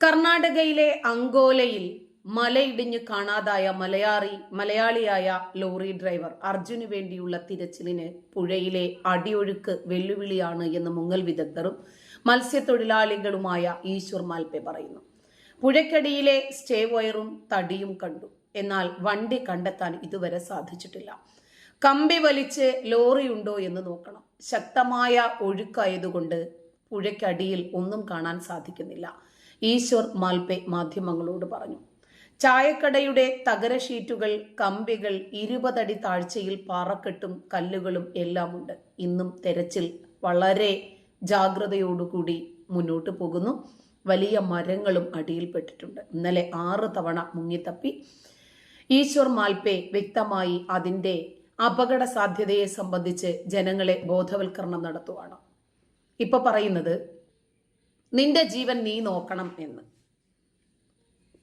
കർണാടകയിലെ അങ്കോലയിൽ മലയിടിഞ്ഞ് കാണാതായ മലയാളി മലയാളിയായ ലോറി ഡ്രൈവർ അർജുന് വേണ്ടിയുള്ള തിരച്ചിലിന് പുഴയിലെ അടിയൊഴുക്ക് വെല്ലുവിളിയാണ് എന്ന് മുങ്ങൽ വിദഗ്ധരും മത്സ്യത്തൊഴിലാളികളുമായ ഈശ്വർ മാൽപെ പറയുന്നു. പുഴക്കടിയിലെ സ്റ്റേ വയറും തടിയും കണ്ടു. എന്നാൽ വണ്ടി കണ്ടെത്താൻ ഇതുവരെ സാധിച്ചിട്ടില്ല. കമ്പി വലിച്ച് ലോറിയുണ്ടോ എന്ന് നോക്കണം. ശക്തമായ ഒഴുക്കായതുകൊണ്ട് പുഴയ്ക്കടിയിൽ ഒന്നും കാണാൻ സാധിക്കുന്നില്ല. ഈശ്വർ മാൽപെ മാധ്യമങ്ങളോട് പറഞ്ഞു. ചായക്കടയുടെ തകര ഷീറ്റുകൾ കമ്പികൾ ഇരുപതടി താഴ്ചയിൽ പാറക്കെട്ടും കല്ലുകളും എല്ലാമുണ്ട്. ഇന്നും തെരച്ചിൽ വളരെ ജാഗ്രതയോടുകൂടി മുന്നോട്ട് പോകുന്നു. വലിയ മരങ്ങളും അടിയിൽപ്പെട്ടിട്ടുണ്ട് ഇന്നലെ ആറ് തവണ മുങ്ങിത്തപ്പി. ഈശ്വർ മാൽപേ വ്യക്തമായി അതിന്റെ അപകട സാധ്യതയെ സംബന്ധിച്ച് ജനങ്ങളെ ബോധവൽക്കരണം നടത്തുവാണ്. ഇപ്പൊ പറയുന്നത് നിന്റെ ജീവൻ നീ നോക്കണം എന്ന്.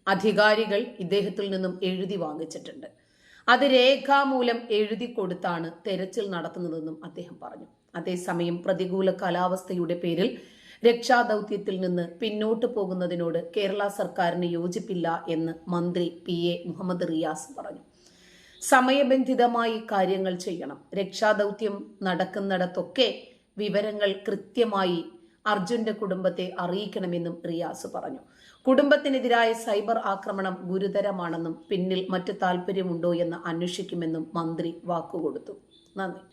അധികാരികൾ ഇദ്ദേഹത്തിൽ നിന്നും എഴുതി വാങ്ങിച്ചിട്ടുണ്ട്. അത് രേഖാമൂലം എഴുതി കൊടുത്താണ് തെരച്ചിൽ നടത്തുന്നതെന്നും അദ്ദേഹം പറഞ്ഞു. അതേസമയം പ്രതികൂല കാലാവസ്ഥയുടെ പേരിൽ രക്ഷാദൗത്യത്തിൽ നിന്ന് പിന്നോട്ട് പോകുന്നതിനോട് കേരള സർക്കാരിന് യോജിപ്പില്ല എന്ന് മന്ത്രി പി എ മുഹമ്മദ് റിയാസ് പറഞ്ഞു. സമയബന്ധിതമായി കാര്യങ്ങൾ ചെയ്യണം. രക്ഷാദൗത്യം നടക്കുന്നിടത്തൊക്കെ വിവരങ്ങൾ കൃത്യമായി അർജുന്റെ കുടുംബത്തെ അറിയിക്കണമെന്നും റിയാസ് പറഞ്ഞു. കുടുംബത്തിനെതിരായ സൈബർ ആക്രമണം ഗുരുതരമാണെന്നും പിന്നിൽ മറ്റു താല്പര്യമുണ്ടോ എന്ന് അന്വേഷിക്കുമെന്നും മന്ത്രി വാക്കുകൊടുത്തു. നന്ദി.